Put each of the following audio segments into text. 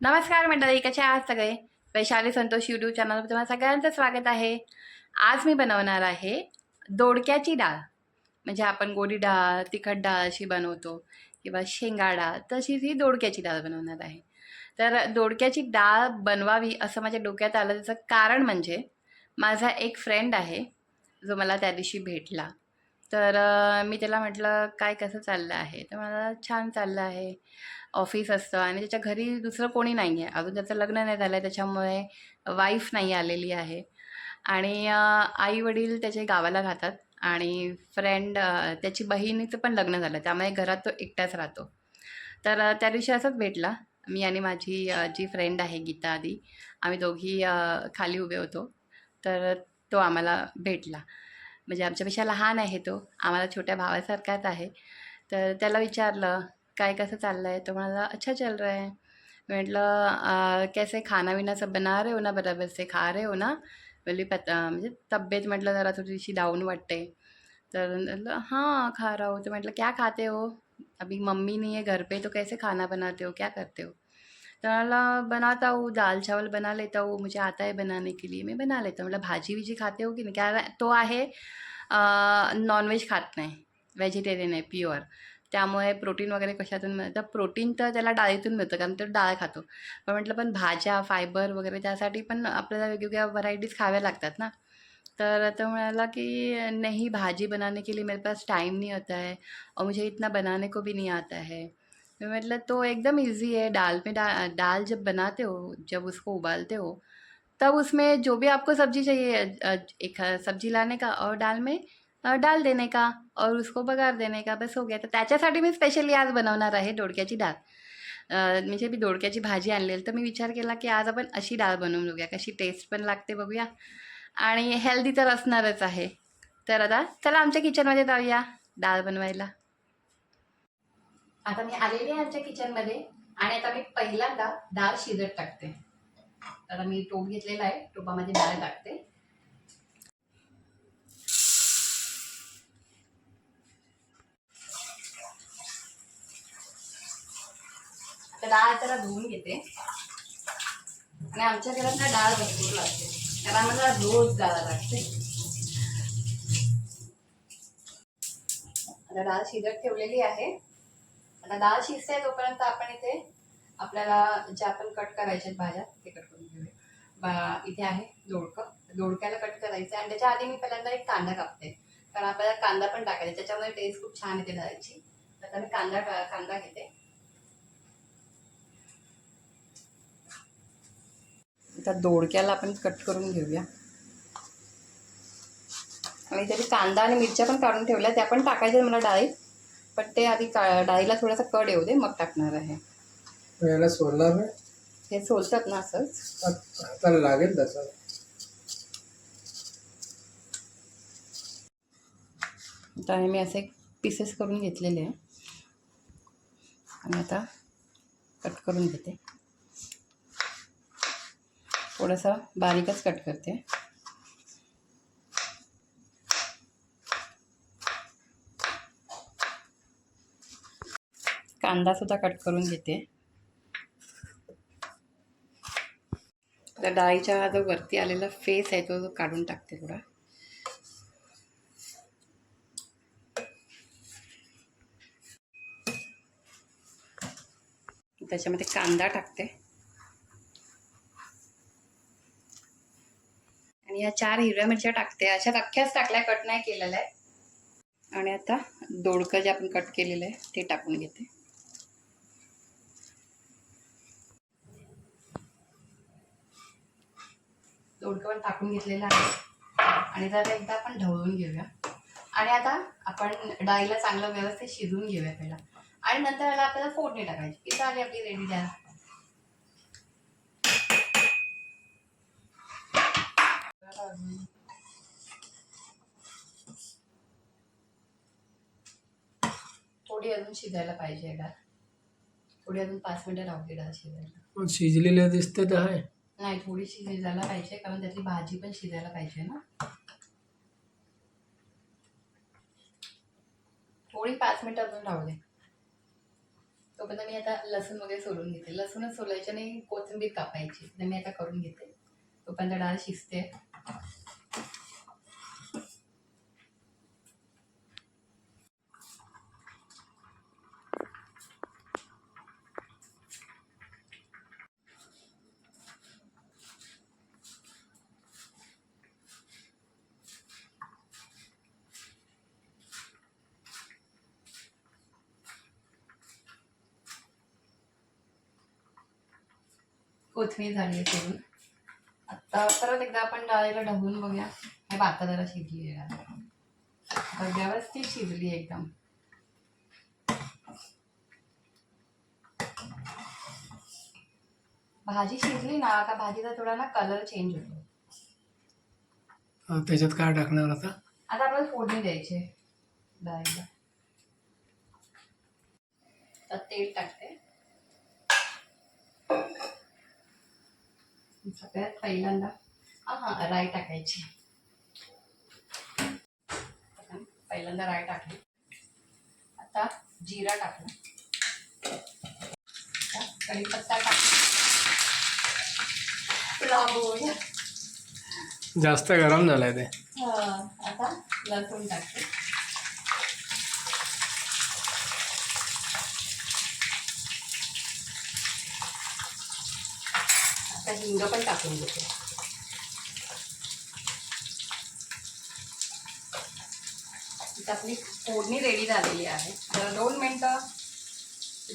नमस्कार मंडळी कसे आहात सगळे? वैशाली संतोष यूट्यूब चॅनलवर तुम्हाला सगळ्यांचं स्वागत आहे. आज मी बनवणार आहे दोडक्याची डाळ. म्हणजे आपण गोडी डाळ तिखट डाळ अशी बनवतो किंवा शेंगा डाळ तशीच ही दोडक्याची डाळ बनवणार आहे. तर दोडक्याची डाळ बनवावी असं माझ्या डोक्यात आलं. त्याचं कारण म्हणजे माझा एक फ्रेंड आहे जो मला त्या दिवशी भेटला. तर मी त्याला म्हटलं काय कसं चाललं आहे? तर मला छान चाललं आहे. ऑफिस असतं आणि त्याच्या घरी दुसरं कोणी नाही आहे अजून त्याचं लग्न नाही झालं आहे त्याच्यामुळे वाईफ नाही आलेली आहे. आणि आई वडील त्याचे गावाला राहतात आणि फ्रेंड त्याची बहिणीचं पण लग्न झालं. त्यामुळे घरात तो एकटाच राहतो. तर त्या दिवशी असंच भेटला. मी आणि माझी जी फ्रेंड आहे गीता आधी आम्ही दोघी खाली उभे होतो. तर तो आम्हाला भेटला. म्हणजे आमच्यापेक्षा लहान आहे तो. आम्हाला छोट्या भावासारखाच आहे. तर त्याला विचारलं काय कसं चाललं आहे तो म्हणाला अच्छा चल रहा है म्हटलं कैसे खाना विना सब बना रहे हो ना बराबर से? खा रहे हो ना? बोली पता म्हणजे तब्येत म्हटलं जरा थोडीशी डाऊन वाटते. तर म्हटलं हाँ खा रहा हो. तो म्हटलं क्या खाते हो? अभी मम्मी नहीं है घर पे तो कैसे खाना बनाते हो? क्या करते हो? तो म्हणाला बनाता हूँ दाल चावल बना लेता हूँ मुझे आता है बनाने के लिए मैं बना लेता हूँ। म्हटलं भाजी विजी खाते हो की नाही? क्या तो आहे नॉनव्हेज खात नाही व्हेजिटेरियन आहे प्युअर त्यामुळे प्रोटीन वगैरे कशातून मिळतं? प्रोटीन तर त्याला डाळीतून मिळतं कारण तो डाळ खातो. पण म्हटलं पण भाज्या फायबर वगैरे त्यासाठी पण आपल्याला वेगवेगळ्या व्हरायटीज खाव्या लागतात ना. तर तो म्हणाला की नहीं भाजी बनाने के लिए मेरे पास टाइम नहीं होता है और मुझे इतना बनाने को भी नहीं आता है. मैं मतलब तो एकदम इजी है दाल में डा दाल जब बनाते हो जब उसको उबालते हो तब उसमें जो भी आपको सब्जी चाहिए अ, एक सब्जी लाने का और दाल में अ, डाल देने का और उसको बघार देने का बस हो गया। तर त्याच्यासाठी मी स्पेशली आज बनवणार आहे दोडक्याची डाळ अ, म्हणजे मी दोडक्याची भाजी आणलेली तर मी विचार केला की आज आपण अशी डाळ बनवून बघूया कशी टेस्ट पण लागते बघूया. आणि हेल्दी तर असणारच आहे. तर आता चला आमच्या किचनमध्ये जाऊया डाळ बनवायला. आता मी आलेली आहे आमच्या किचनमध्ये आणि आता मी पहिल्यांदा डाळ शिजत टाकते. आता मी टोप घेतलेला आहे टोपामध्ये डाळ टाकते. आता डाळ जरा धुवून घेते. आणि आमच्या घरात ना डाळ भरपूर लागते. कारण आम्हाला रोज डाळ लागते. आता डाळ शिजत ठेवलेली आहे. आता डाळ शिजते तोपर्यंत आपण इथे आपल्याला ज्या आपण कट करायचे भाज्या ते कट करून घेऊया. बा इथे आहे दोडकं. दोडक्याला कट करायचं आणि त्याच्या आधी मी पहिल्यांदा एक कांदा कापते. कारण आपल्याला कांदा पण टाकायचा त्याच्यामध्ये टेस्ट खूप छान येते डाळीची तर आता मी कांदा कांदा घेते. आता दोडक्याला आपण कट करून घेऊया. आणि तरी कांदा आणि मिरच्या पण काढून ठेवल्या त्या पण टाकायच्या मला डाळीत. पण ते आधी का डाळीला थोडासा कड येऊ दे मग टाकणार आहे. याला हे सोलतात ना असंच. हाताला लागेल तसं. आता हे मी असे पीसेस करून घेतलेले आहे. आणि आता कट करून घेते. थोडंसं बारीकच कट करते. कांदा सुद्धा कट करून घेते. त्या डाळीच्या हा जो वरती आलेला फेस आहे तो काढून टाकते थोडा. त्याच्यामध्ये कांदा टाकते. आणि या चार हिरव्या मिरच्या टाकते. अशा अख्ख्याच टाकल्या कट नाही केलेल्या आहे आणि आता दोडकं जे आपण कट केलेलं आहे ते टाकून घेते. दोडकं पण टाकून घेतलेलं आहे. आणि जरा एकदा आपण ढवळून घेऊया. आणि आता आपण डाळीला चांगलं व्यवस्थित शिजवून घेऊया पहिला आणि नंतर याला आपल्याला फोडणी टाकायची. की आली आपली रेडी डाळ थोडी अजून शिजायला पाहिजे डाळ थोडी अजून पाच मिनिटं राहू दे डाळ शिजायला. शिजलेल्या शिजलेलं दिसते तर आहे. नाही थोडीशी शिजायला पाहिजे कारण त्यातली भाजी पण शिजायला पाहिजे ना. थोडी पाच मिनिटं अजून राहू दे. तोपर्यंत मी आता लसूण वगैरे सोलून घेते. लसूणच सोलायची आणि कोथिंबीर कापायची. तर मी आता करून घेते. तोपर्यंत डाळ शिजते. कोथिंबीर झाली आहे सोडून आता परत एकदा आपण डाळीला ढवळून बघूया. हे भाता जरा शिजली आहे. आता व्यवस्थित शिजली एकदम. भाजी शिजली ना का भाजीचा थोडा ना कलर चेंज होतो त्याच्यात काय टाकणार आता? आता आपल्याला फोडणी द्यायची डाळीला. तर तेल टाकते. सगळ्यात पहिल्यांदा हा राई टाकायची. पहिल्यांदा राई टाकली. आता जिरा टाकला. आता कढीपत्ता टाकला. जास्त गरम झालंय ते. हा, आता लसूण टाकते. आता हिंग पण टाकून देते. इथं आपली फोडणी रेडी झालेली आहे. जरा दोन मिनटं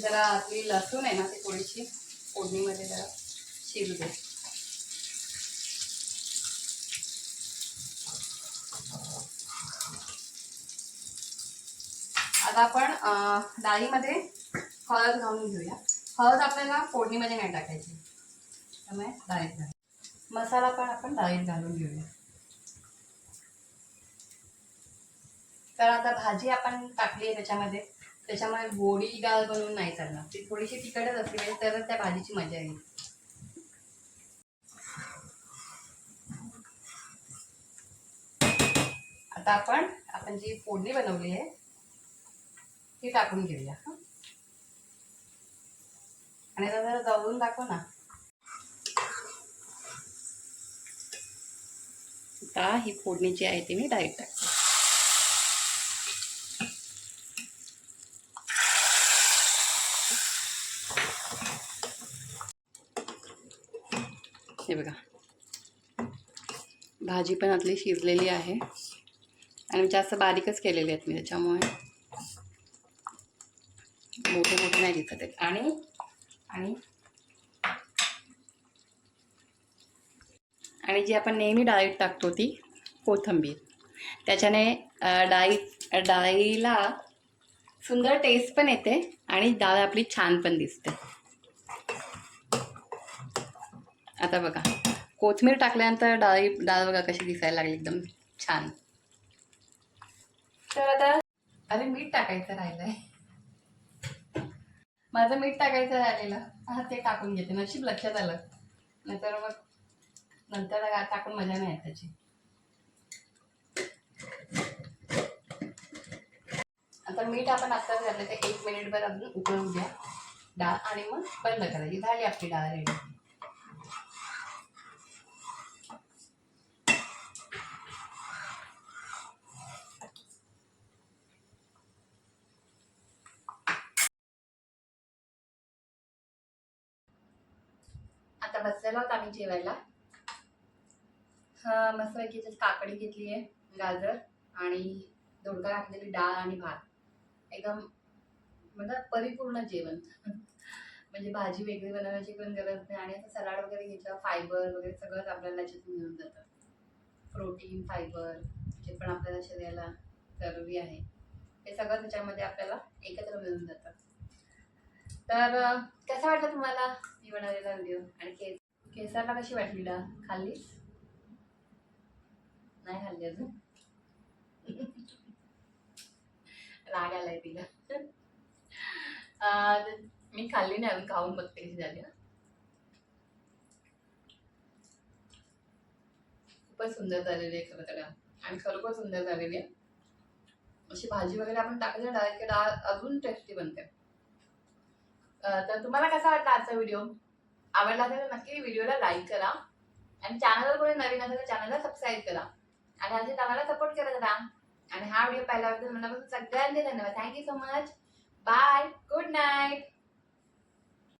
जरा आपली लसूण आहे ना ती थोडीशी फोडणीमध्ये जरा शिरू दे. आता आपण डाळीमध्ये हळद घालून घेऊया. हळद आपल्याला फोडणीमध्ये नाही टाकायची. त्यामुळे डाळीत घाल. मसाला पण आपण डाळीत घालून घेऊया. कारण आता भाजी आपण टाकली आहे त्याच्यामध्ये त्याच्यामुळे गोडी डाळ बनवून नाही चालणार. ती थोडीशी तिखटच असली पाहिजे तरच त्या भाजीची मजा येईल. आता आपण आपण जी फोडणी बनवली आहे ती टाकून घेऊया. आणि आता जरा जवळून दाखव ना. का ही फोडणी जी आहे ती मी डायरेक्ट टाकते. हे बघा. भाजी पण आपली शिजलेली आहे. आणि जास्त बारीकच केलेली आहेत मी त्याच्यामुळे. मोठे मोठे नाही दिसत आहेत. आणि आणि आणि जी आपण नेहमी डाळीत टाकतो ती कोथिंबीर. त्याच्याने डाळी डाळीला सुंदर टेस्ट पण येते आणि डाळ आपली छान पण दिसते. आता बघा कोथमीर टाकल्यानंतर डाळी डाळ बघा कशी दिसायला लागली एकदम छान. तर आता अरे मीठ टाकायचं राहिलंय. माझं मीठ टाकायचं राहिलेलं. हा ते टाकून घेते नशीब लक्षात आलं. नाहीतर मग नंतर टाकून मजा नाही त्याची. आता मीठ आपण आत्ताच घातलं ते एक मिनिटभर अजून उकळून द्या डाळ आणि मग बंद करायची झाली आपली डाळ रेडी आता बसलेलो आम्ही जेवायला. हा मस्तपैकी त्याच्यात काकडी घेतली आहे गाजर आणि दोडका घातलेली डाळ आणि भात. एकदम म्हणजे परिपूर्ण जेवण. म्हणजे भाजी वेगळी बनवण्याची पण गरज नाही आणि असं सलाड वगैरे घेतलं फायबर वगैरे सगळंच आपल्याला त्याच्यातून मिळून जातं. प्रोटीन फायबर जे पण आपल्याला शरीराला जरुरी आहे हे सगळं त्याच्यामध्ये आपल्याला एकत्र मिळून जातं. तर कसा वाटला तुम्हाला मी बनवलेला व्हिडिओ आणि केस केसाला कशी वाटली डाळ? खाल्लीस? नाही खाल्ली अजून. राग आलाय तिला. मी खाल्ली नाही अजून खाऊन बघते कशी झाली. खूपच सुंदर झालेली आहे खरं त्याला आणि खरोखर सुंदर झालेली आहे. अशी भाजी वगैरे आपण टाकली ना डाळ की डाळ अजून टेस्टी बनते. तर तुम्हाला कसा वाटला आजचा व्हिडिओ आवडला असेल तर नक्की व्हिडिओला लाईक करा. आणि चॅनलवर कोणी नवीन असेल तर चॅनलला सबस्क्राईब करा. आणि असेच आम्हाला सपोर्ट करत राहा आणि हा व्हिडिओ पाहिल्याबद्दल मनापासून सगळ्यांचे धन्यवाद. Thank you so much bye good night